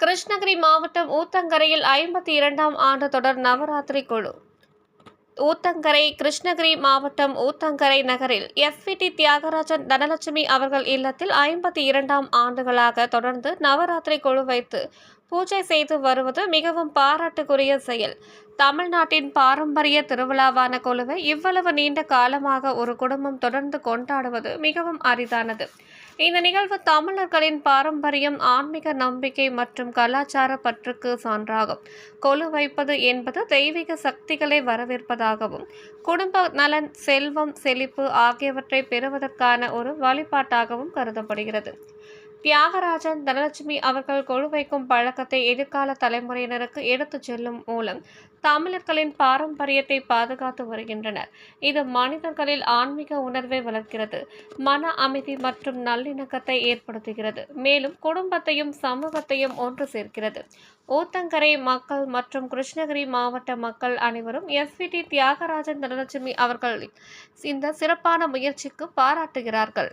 கிருஷ்ணகிரி மாவட்டம் ஊத்தங்கரையில் ஐம்பத்தி இரண்டாம் ஆண்டு தொடர் நவராத்திரி குழு. ஊத்தங்கரை கிருஷ்ணகிரி மாவட்டம் ஊத்தங்கரை நகரில் எஸ்விடி தியாகராஜன் தனலட்சுமி அவர்கள் இல்லத்தில் ஐம்பத்தி இரண்டாம் ஆண்டுகளாக தொடர்ந்து நவராத்திரி குழு வைத்து பூஜை செய்து வருவது மிகவும் பாராட்டுக்குரிய செயல். தமிழ்நாட்டின் பாரம்பரிய திருவிழாவான குழுவை இவ்வளவு நீண்ட காலமாக ஒரு குடும்பம் தொடர்ந்து கொண்டாடுவது மிகவும் அரிதானது. இந்த நிகழ்வு தமிழர்களின் பாரம்பரியம் ஆன்மீக நம்பிக்கை மற்றும் கலாச்சார பற்றுக்கு சான்றாகும். கொலு வைப்பது என்பது தெய்வீக சக்திகளை வரவேற்பதாகவும் குடும்ப நலன் செல்வம் செழிப்பு ஆகியவற்றை பெறுவதற்கான ஒரு வழிபாட்டாகவும் கருதப்படுகிறது. தியாகராஜன் தனலட்சுமி அவர்கள் கொழு வைக்கும் பழக்கத்தை எதிர்கால தலைமுறையினருக்கு எடுத்துச் செல்லும் மூலம் தமிழர்களின் பாரம்பரியத்தை பாதுகாத்து வருகின்றனர். இது மனிதர்களில் ஆன்மீக உணர்வை வளர்க்கிறது மன அமைதி மற்றும் நல்லிணக்கத்தை ஏற்படுத்துகிறது. மேலும் குடும்பத்தையும் சமூகத்தையும் ஒன்று சேர்க்கிறது. ஊத்தங்கரை மக்கள் மற்றும் கிருஷ்ணகிரி மாவட்ட மக்கள் அனைவரும் எஸ்விடி தியாகராஜன் தனலட்சுமி அவர்கள் இந்த சிறப்பான முயற்சிக்கு பாராட்டுகிறார்கள்.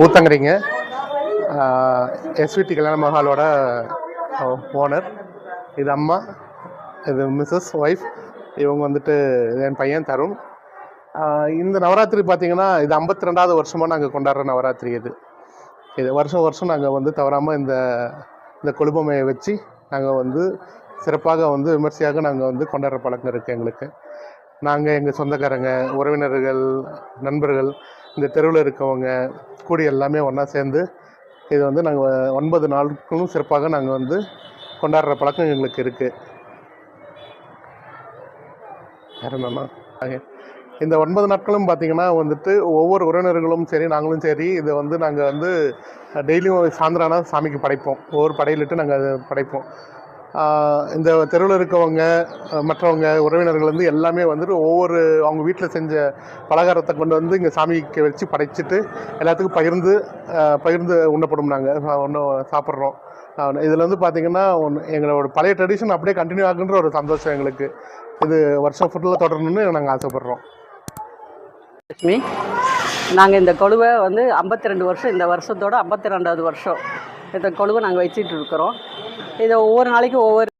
ஊத்தங்கரைங்க. எஸ்விடி கல்யாண மஹாலோட ஓனர் இது அம்மா இது மிஸ்ஸஸ் ஒய்ஃப் இவங்க வந்துட்டு என் பையன் தருண். இந்த நவராத்திரி பார்த்தீங்கன்னா இது ஐம்பத்தி ரெண்டாவது வருஷமாக நாங்கள் கொண்டாடுற நவராத்திரி இது. இது வருஷம் வருஷம் நாங்கள் வந்து தவறாமல் இந்த இந்த கொழுபமையை வச்சு நாங்கள் வந்து சிறப்பாக வந்து விமர்சையாக நாங்கள் வந்து கொண்டாடுற பழக்கம் இருக்குது எங்களுக்கு. நாங்கள் எங்கள் சொந்தக்காரங்க உறவினர்கள் நண்பர்கள் இந்த தெருவில் இருக்கவங்க கூடி எல்லாமே ஒன்றா சேர்ந்து இது வந்து நாங்கள் ஒன்பது நாட்களும் சிறப்பாக நாங்கள் வந்து கொண்டாடுற பழக்கம் எங்களுக்கு இருக்குது வேறு என்னண்ணா இந்த ஒன்பது நாட்களும் பார்த்தீங்கன்னா வந்துட்டு ஒவ்வொரு உறவினர்களும் சரி நாங்களும் சரி இதை வந்து நாங்கள் வந்து டெய்லியும் சாயந்தரம் சாமிக்கு படைப்போம். ஒவ்வொரு படையிலிட்டு நாங்கள் அதை படைப்போம். இந்த தெருவில் இருக்கவங்க மற்றவங்க உறவினர்கள் வந்து எல்லாமே வந்துட்டு ஒவ்வொரு அவங்க வீட்டில் செஞ்ச பலகாரத்தை கொண்டு வந்து இங்கே சாமிக்கு வச்சு படைச்சிட்டு எல்லாத்துக்கும் பகிர்ந்து பகிர்ந்து உண்ணப்படும் நாங்கள் ஒன்றும் சாப்பிட்றோம். இதில் வந்து பார்த்திங்கன்னா ஒன்று எங்களோட பழைய ட்ரெடிஷன் அப்படியே கண்டினியூ ஆகுன்ற ஒரு சந்தோஷம் எங்களுக்கு. இது வருஷம் ஃபுல்லாக தொடரணும்னு நாங்கள் ஆசைப்பட்றோம். லட்சுமி நாங்கள் இந்த கொழுவை வந்து ஐம்பத்தி ரெண்டு வருஷம் இந்த வருஷத்தோட ஐம்பத்தி ரெண்டாவது வருஷம். இந்த கொழுவை நாங்கள் வச்சிட்டு இருக்கிறோம். இதை ஒவ்வொரு நாளைக்கும் ஒவ்வொரு